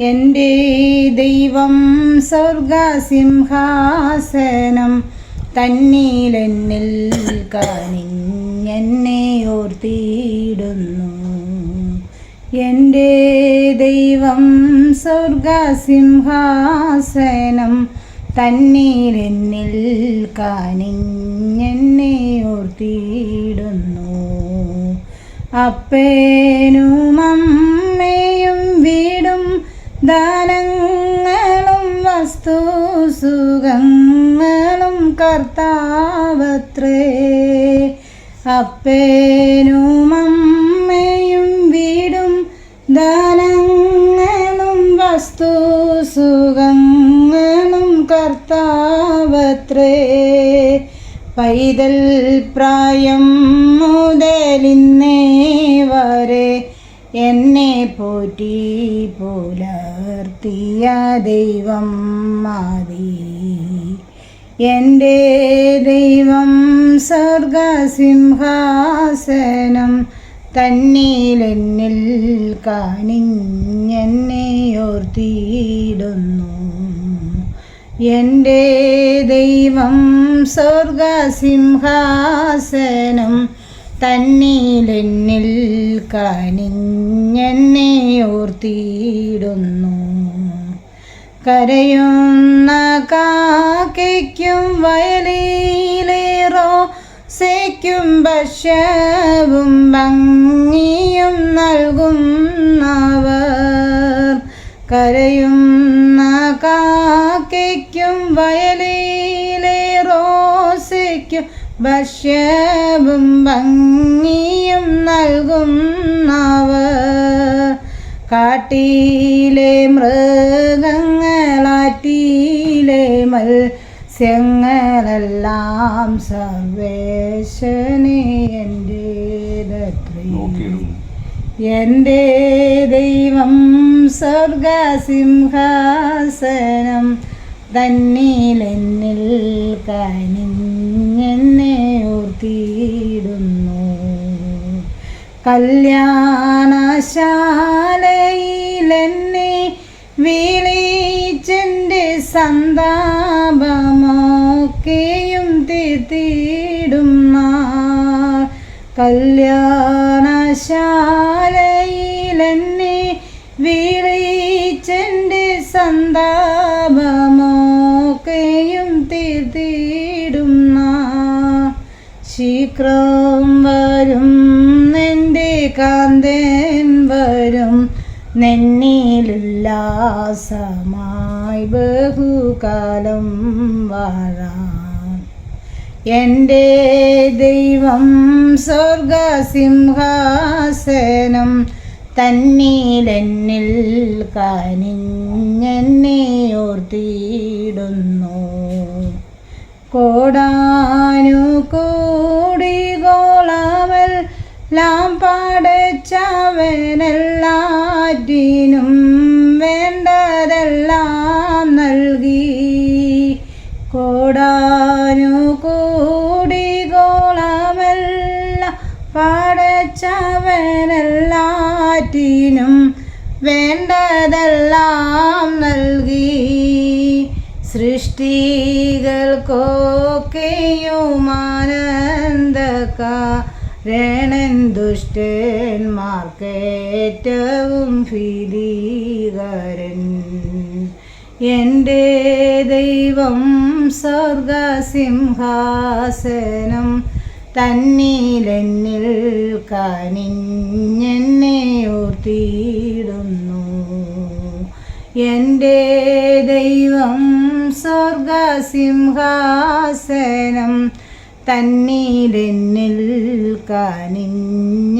എന്റെ ദൈവം സ്വർഗസിംഹാസനം തന്നീലെന്നിൽ എന്നെ ഓർത്തിയിടുന്നു. എന്റെ ദൈവം സ്വർഗസിംഹാസനം തന്നീലെന്നിൽ കാനിഞ്ഞെന്നെ ഓർത്തിയിടുന്നു. അപ്പേനുമം ദാനങ്ങളും വസ്തു സുഖങ്ങളും കർത്താവത്രേ. അപ്പേനും അമ്മയും വീടും ദാനങ്ങളും വസ്തു സുഖങ്ങളും കർത്താവത്രേ. പൈതൽ പ്രായം മുതലിന്നേ വരെ എന്നെ പോറ്റി പുലർത്തിയ ദൈവം മതി എന്റെ ദൈവം സ്വർഗസിംഹാസനം തന്നീലെന്നിൽ കാണിഞ്ഞെന്നെ ഓർത്തിയിടുന്നു എന്റെ ദൈവം സ്വർഗസിംഹാസനം തന്നീലെന്നിൽ കനിഞ്ഞെന്നെ ഓർത്തിയിടുന്നു കരയുന്ന കാക്കയ്ക്കും വയലിലേറോ സേക്കും ഭക്ഷവും ഭംഗിയും നൽകുന്നവർ. കരയുന്ന കാക്കയ്ക്കും വയലിലെ റോസയ്ക്കും ഭക്ഷ്യവും ഭംഗിയും നൽകുന്നവർ കാട്ടിയിലെ മൃഗങ്ങളാറ്റിയിലെ മത്സ്യങ്ങളെല്ലാം സർവേശനെ എന്റേതത്രേ എന്റെ ദൈവം സ്വർഗസിംഹാസനം തന്നിലെന്നിൽ കനിഞ്ഞെന്നെ ഓർത്തിയിടുന്നു കല്യാണശാലയിലെന്നെ വിളിച്ചെന്റെ സന്താപമൊക്കെയും തീർത്തിടും നാൾ. ശീഘ്രം വരും നിന്റെ കാന്തൻ വരും നെന്നിലുല്ലാസമായി ബഹുകാലം വാഴാം. എന്റെ ദൈവം സ്വർഗസിംഹാസനം തന്നീലെന്നിൽ കനിഞ്ഞെന്നെ ഓർത്തിയിടുന്നു കോടി ലാം പാടച്ചവനെല്ലാറ്റിനും വേണ്ടതെല്ലാം നൽകി. കോടാനു കൂടി ഗോളമല്ല പാടച്ചവനെല്ലാറ്റിനും വേണ്ടതെല്ലാം നൽകി. സൃഷ്ടികൾക്കൊക്കെയുമാനന്ദകാരണൻ ദുഷ്ടന്മാർക്കേറ്റവും ഭീതികരൻ. എന്റെ ദൈവം സ്വർഗസിംഹാസനം തന്നീലെന്നിൽ കനിഞ്ഞെന്നെ ഓർത്തിയിടുന്നു എന്റെ ദൈവം സ്വർഗസിംഹാസനം തന്നീലെന്നിൽ കനിഞ്ഞെന്നെ ഓർത്തി